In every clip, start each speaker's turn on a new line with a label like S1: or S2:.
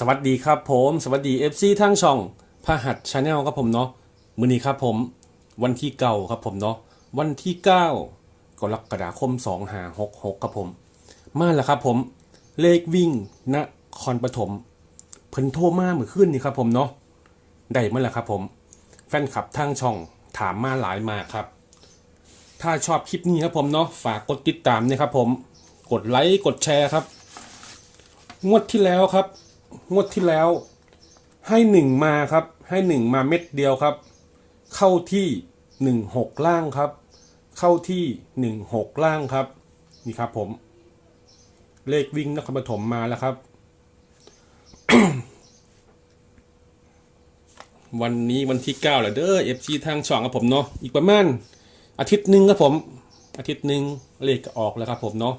S1: สวัสดีครับผม สวัสดี FC ทั้งช่องพหัสชาแนลครับผมเนาะมื้อนี้ครับผม วันที่เก้าครับผมเนาะวันที่เก้ากรกฎาคม2 5 6 6ครับผม มาแล้วครับผม เลขวิ่งนครปฐมเพิ่นโทรมาเมื่อคืนนี่ครับผมเนาะได้มาแล้วครับผม แฟนคลับทางช่องถามมาหลายมาครับ ถ้าชอบคลิปนี้ครับผมเนาะฝากกดติดตามนะครับผม กดไลค์กดแชร์ครับ งวดที่แล้วครับ งวดที่แล้ว ให้หนึ่งมาครับ ให้หนึ่งมาเม็ดเดียวครับ เข้าที่หนึ่งหกล่างครับ เข้าที่หนึ่งหกล่างครับ นี่ครับผม เลขวิ่งนครปฐมมาแล้วครับ วันนี้วันที่เก้าแล้วเด้อเอฟซีทางช่องครับผมเนาะอีกประมาณอาทิตย์หนึ่งครับผม อาทิตย์หนึ่งเลขออกแล้วครับผมเนาะ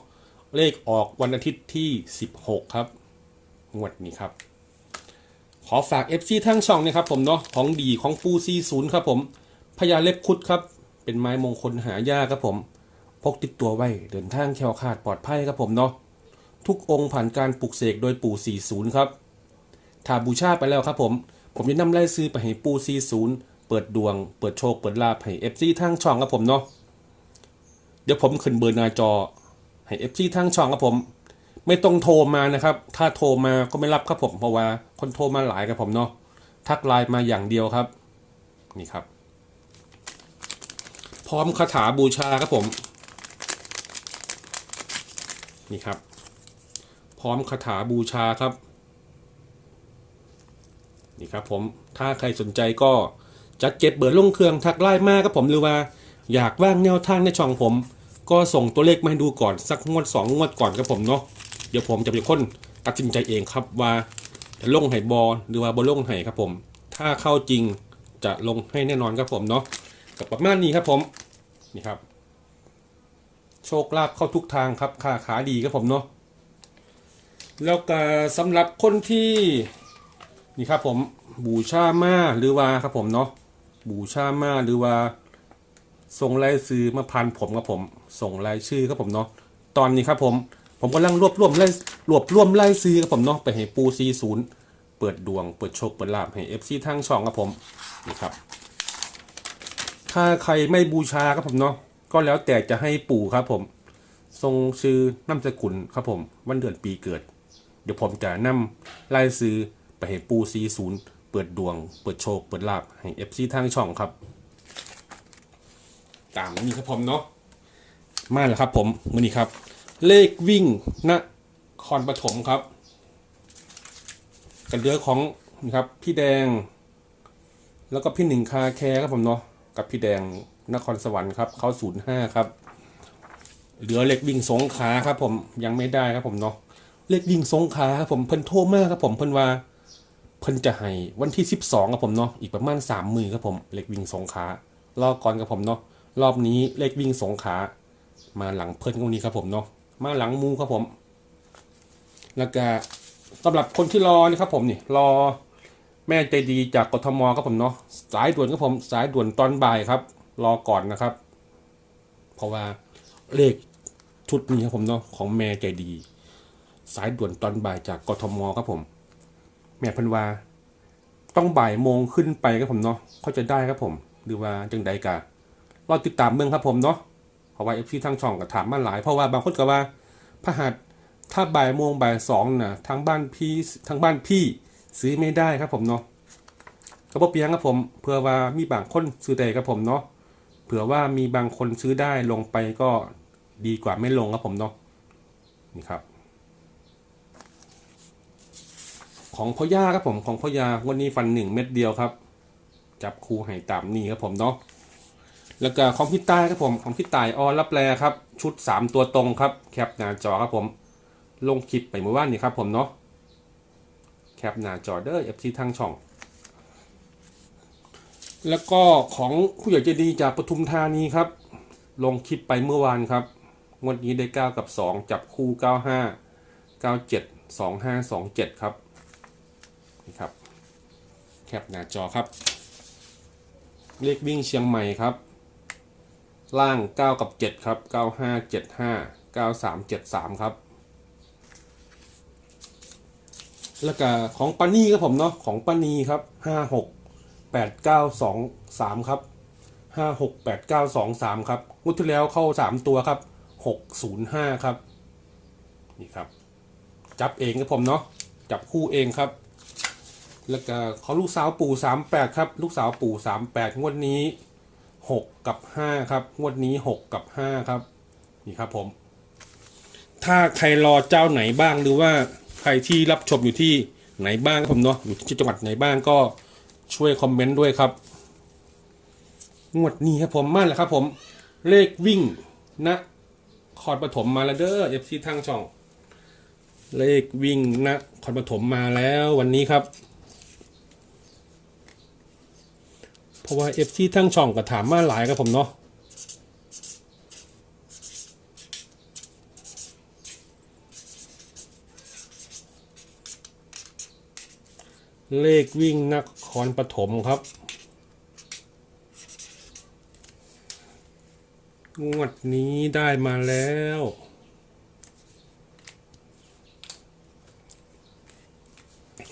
S1: เลขออกวันอาทิตย์ที่สิบหกครับ งวดนี้ครับ ขอฝาก FC ทั้งช่องนะครับผมเนาะของดีของปูซีศูนย์ครับผมพญาเล็บคุดครับ เป็นไม้มงคลหายากครับผม พกติดตัวไว้เดินทางแคล้วคลาดปลอดภัยครับผมเนาะทุกองค์ผ่านการปลุกเสกโดยปู่40ครับถ้าบูชาไปแล้วครับผม ผมจะนำไล่ซื้อไปให้ปู40เปิดดวง เปิดโชค เปิดลาภให้ FC ทั้งช่องครับผมเนาะเดี๋ยวผมขึ้นเบอร์หน้าจอให้ FC ทั้งช่องครับผม ไม่ต้องโทรมานะครับ ถ้าโทรมาก็ไม่รับครับผมเพราะว่า คนโทรมาหลายครับผมเนาะทักไลน์มาอย่างเดียวครับ นี่ครับ พร้อมคาถาบูชาครับผม นี่ครับ พร้อมคาถาบูชาครับ นี่ครับผมถ้าใครสนใจก็จัดเก็บเบอร์ลงเครื่องทักไลน์มาครับผมหรือว่า อยากว่างแนวทางในช่องผม ก็ส่งตัวเลขมาให้ดูก่อนสักงวดสองงวดก่อนครับผมเนาะ เดี๋ยวผมจะเป็นคนตัดสินใจเองครับว่าจะลงให้บอลหรือว่าบอลงให้ครับผม ถ้าเข้าจริงจะลงให้แน่นอนครับผมเนาะกับประมาณนี้ครับผมนี่ครับ โชคลาภเข้าทุกทางครับค่าขาดีครับผมเนาะแล้วก็สำหรับคนที่นี่ครับผมบูชามาหรือว่าครับผมเนาะบูชามาหรือว่าส่งรายชื่อมาพันผมครับผม ส่งรายชื่อครับผมเนาะตอนนี้ครับผม ผมกำลังรวบรวมไล่รวบรวมไล่ซื้อครับผมเนาะไปให้ปูซีศูนย์เปิดดวง เปิดโชคเปิดลาภให้เอฟซีทางช่องครับผมนี่ครับ ถ้าใครไม่บูชาครับผมเนาะก็แล้วแต่จะให้ปู่ครับผม ทรงชื่อนามสกุลครับผม วันเดือนปีเกิด เดี๋ยวผมจะนำไล่ซื้อไปให้ปูซีศูนย์เปิดดวง เปิดโชค เปิดลาภให้เอฟซีทางช่องครับ ตามนี้ครับผมเนาะมาแล้วครับผมมือนี้ครับ เลขวิ่งนครปฐมครับ กันเดือของนะครับพี่แดง แล้วก็พี่หนึ่งคาแคร์ครับผมเนาะกับพี่แดงนครสวรรค์ครับเขาศูนย์ห้าครับเหลือเลขวิ่งสงขาครับผมยังไม่ได้ครับผมเนาะเลขวิ่งสงขาครับผมเพิ่นโทรมากครับผมเพิ่นว่าเพิ่นจะให้วันที่ 12ครับผมเนาะอีกประมาณ3มือครับผมเลขวิ่งสงขารอบก่อนครับผมเนาะรอบนี้เลขวิ่งสงขามาหลังเพิ่นตรงนี้ครับผมเนาะ มาหลังมูครับผม แล้วก็สำหรับคนที่รอนี่ครับผมนี่รอแม่ใจดีจากกทมครับผมเนาะสายด่วนครับผมสายด่วนตอนบ่ายครับ รอก่อนนะครับ เพราะว่าเลขชุดนี้ครับผมเนาะของแม่ใจดี สายด่วนตอนบ่ายจากกทมครับผม แม่พันวาต้องบ่ายโมงขึ้นไปครับผมเนาะเขาจะได้ครับผม หรือว่าจังใดกะรอติดตามเมืองครับผมเนาะ เพราะว่าเอฟซีทางช่องก็ถามมาหลาย เพราะว่าบางคนก็ว่าพระหัสถ้าบ่ายโมงบ่ายสองนะทางบ้านพี่ทางบ้านพี่ซื้อไม่ได้ครับผมเนาะก็บ่เปียงครับผมเผื่อว่ามีบางคนซื้อได้ครับผมเนาะเผื่อว่ามีบางคนซื้อได้ลงไปก็ดีกว่าไม่ลงครับผมเนาะนี่ครับ ของพ่อย่าครับผมของพ่อยาวันนี้ฟันหนึ่งเม็ดเดียวครับ จับคูไห่ตามนี่ครับผมเนาะ แล้วก็ของพี่ตายครับผมของพี่ตายออรับแลครับ ชุด 3 ตัวตรงครับ แคปหน้าจอครับผม ลงคลิปไปเมื่อวานนี้ครับผมเนาะแคปหน้าจอเด้อเอฟซีทางช่อง แล้วก็ของผู้ใหญ่ใจดีจากปทุมธานีครับ ลงคลิปไปเมื่อวานครับงวดนี้ได้ 9 กับ 2 จับคู่ 95 97 2527 ครับนี่ครับ แคปหน้าจอครับ เลขวิ่งเชียงใหม่ครับ ล่าง 9 กับ 7 ครับ 95 75 93 73 ครับ แล้วก็ของปานี่ครับผมเนาะของปานีครับห้าหกแปดเก้าสองสามครับห้าหกแปดเก้าสองสามครับงวดที่แล้วเข้าสามตัวครับหกศูนย์ห้าครับ นี่ครับ จับเองครับผมเนาะจับคู่เองครับ แล้วก็ขอลูกสาวปู่สามแปดครับ ลูกสาวปู่สามแปดงวดนี้ หกกับห้าครับ งวดนี้หกกับห้าครับ นี่ครับผม ถ้าใครรอเจ้าไหนบ้างหรือว่าใครที่รับชมอยู่ที่ไหนบ้างครับผมเนาะอยู่ที่จังหวัดไหนบ้างก็ช่วยคอมเมนต์ด้วยครับ งวดนี้ครับผมมาแล้วครับผม เลขวิ่งนะคอร์ดปฐมมาแล้วเด้อเอฟซีทางช่อง เลขวิ่งนะคอร์ดปฐมมาแล้ววันนี้ครับ เพราะว่าเอฟซีทั้งช่องก็ถามมาหลายครับผมเนาะเลขวิ่งนครปฐมครับ งวดนี้ได้มาแล้ว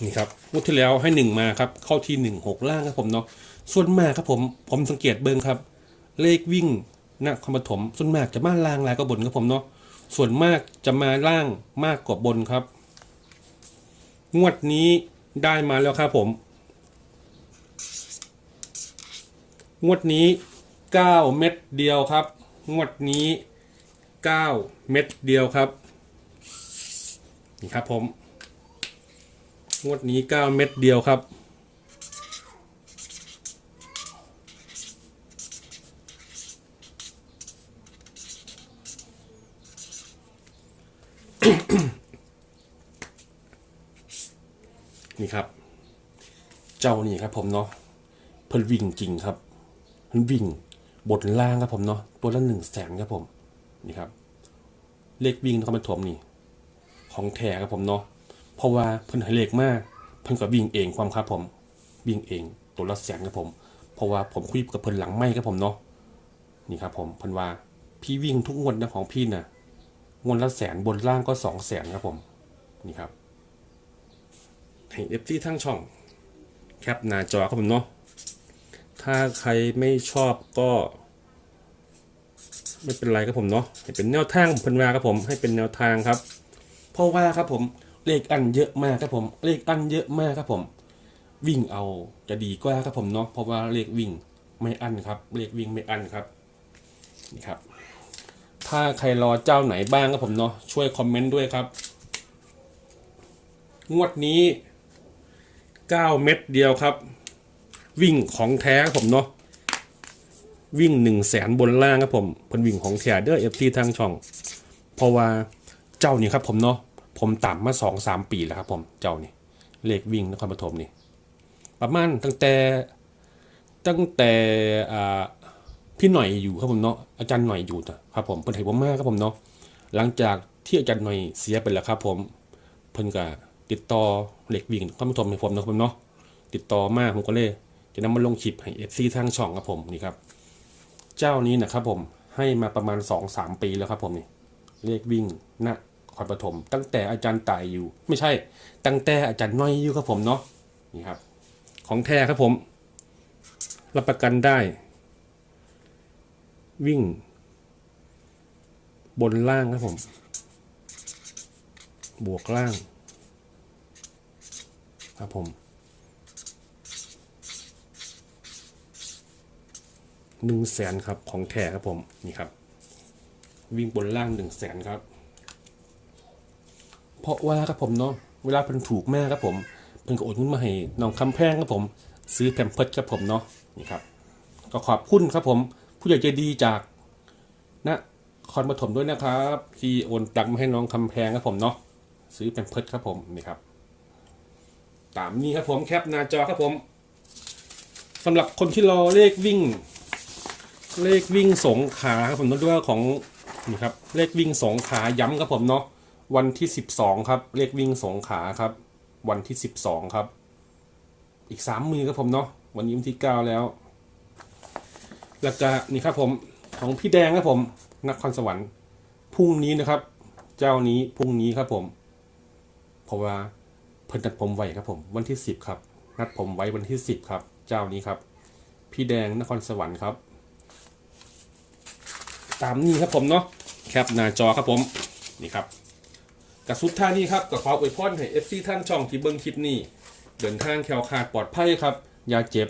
S1: นี่ครับงวดที่แล้วให้หนึ่งมาครับ เข้าที่หนึ่งหกล่างครับผมเนาะ ส่วนมากครับผมผมสังเกตเบิ้งครับ เลขวิ่งนะครปฐมส่วนมากจะมาล่างลายกว่าบนครับผมเนาะส่วนมากจะมาล่างมากกว่าบนครับ งวดนี้ได้มาแล้วครับผม งวดนี้ 9 เม็ดเดียวครับ งวดนี้ 9 เม็ดเดียวครับนี่ครับผม งวดนี้ 9 เม็ดเดียวครับ ครับ เจ้านี่ครับผมเนาะเพิ่นวิ่งจริงครับเพิ่นวิ่งบนล่างครับผมเนาะตัวละหนึ่งแสนครับผมนี่ครับ เลขวิ่งนครปฐมนี่ ของแท้ครับผมเนาะเพราะว่าเพิ่นให้เลขมากเพิ่นก็วิ่งเองความครับผมวิ่งเองตัวละแสนครับผม เพราะว่าผมคุยกับเพิ่นหลังไม่ครับผมเนาะนี่ครับผมเพิ่นว่าพี่วิ่งทุกงวดนะของพี่น่ะงวดละแสนบนล่างก็สองแสนครับผม นี่ครับ ให้เอฟซีทั้งช่อง แคปหน้าจอครับผมเนาะถ้าใครไม่ชอบก็ ไม่เป็นไรครับผมเนาะให้เป็นแนวทางผมพิ่นวาครับผมให้เป็นแนวทางครับ เพราะว่าครับผมเลขอันเยอะมากครับผม เลขอันเยอะมากครับผม วิ่งเอาจะดีกว่าครับผมเนาะเพราะว่าเลขวิ่งไม่อันครับ เลขวิ่งไม่อันครับนี่ครับ ถ้าใครรอเจ้าไหนบ้างครับผมเนาะช่วยคอมเมนต์ด้วยครับ งวดนี้ 9 เม็ดเดียวครับ วิ่งของแท้ผมเนาะวิ่ง1นึ่งแสนบนล่างครับผมเพิ่นวิ่งของแท้เด้อเอฟซีทางช่อง เพราะว่าเจ้านี่ครับผมเนาะผมต่ำมาสองสามปีแล้วครับผมเจ้านี่เลขวิ่งนครปฐมนี่ ประมาณตั้งแต่ตั้งแต่อ่าพี่หน่อยอยู่ครับผมเนาะอาจารย์หน่อยอยู่นะครับผมเพิ่นให้ผมมากครับผมเนาะหลังจากที่อาจารย์หน่อยเสียไปแล้วครับผมเพิ่นก็ ติดต่อเหล็กวิ่งเข้ามาชมให้ผมนะครับผมเนาะติดต่อมาผมก็เลยจะนำมาลงคลิปให้เอฟซีทางช่องครับผมนี่ครับ เจ้านี้นะครับผมให้มาประมาณ 2-3 ปีแล้วครับผมนี่เลขวิ่งณคอนปฐมตั้งแต่อาจารย์ตายอยู่ ไม่ใช่ ตั้งแต่อาจารย์น้อยอยู่ครับผมเนาะนี่ครับ ของแท้ครับผม รับประกันได้ วิ่ง บนล่างครับผม บวกล่าง ครับผมหนึ่งแสนครับของแท้ครับผมนี่ครับ วิ่งบนล่างหนึ่งแสนครับ เพราะว่าครับผมเนาะเวลาเพิ่นถูกแม่ครับผมเพิ่นก็โอนเงินมาให้น้องคำแพงครับผม ซื้อแพมเพิร์ดครับผมเนาะนี่ครับ ก็ขอบคุณครับผม ผู้ใหญ่ใจดีจากนะคอนปฐมด้วยนะครับ ที่โอนตังมาให้น้องคำแพงครับผมเนาะซื้อแพมเพิร์ดครับผมนี่ครับ ตามนี้ครับผมแคปหน้าจอครับผมสำหรับคนที่รอเลขวิ่ง เลขวิ่งสงขาครับผมต้องด้วยของนี่ครับเลขวิ่งสงขาย้ำครับผมเนาะวันที่สิบสองครับ เลขวิ่งสงขาครับ วันที่สิบสองครับ อีกสามมือครับผมเนาะวันนี้วันที่เก้าแล้ว แล้วก็นี่ครับผมของพี่แดงครับผมนครสวรรค์พรุ่งนี้นะครับ เจ้านี้พรุ่งนี้ครับผมเพราะว่า เพิ่นนัดผมไว้ครับผมวันที่สิบครับ นัดผมไว้วันที่สิบครับ เจ้านี้ครับ พี่แดงนครสวรรค์ครับ ตามนี้ครับผมเนาะแคปหน้าจอครับผมนี่ครับกระสุดท่านี้ครับกับขออวยพรให้เอฟซีท่านช่องที่เบิ้งคลิปนี้ เดินทางแคล้วคลาดปลอดภัยครับอย่าเจ็บ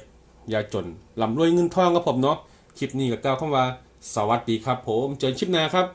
S1: อย่าจนลำรวยเงินทองครับผมเนาะคลิปนี้ก็กล่าวคำว่าสวัสดีครับ ผมเจอคลิปหน้าครับ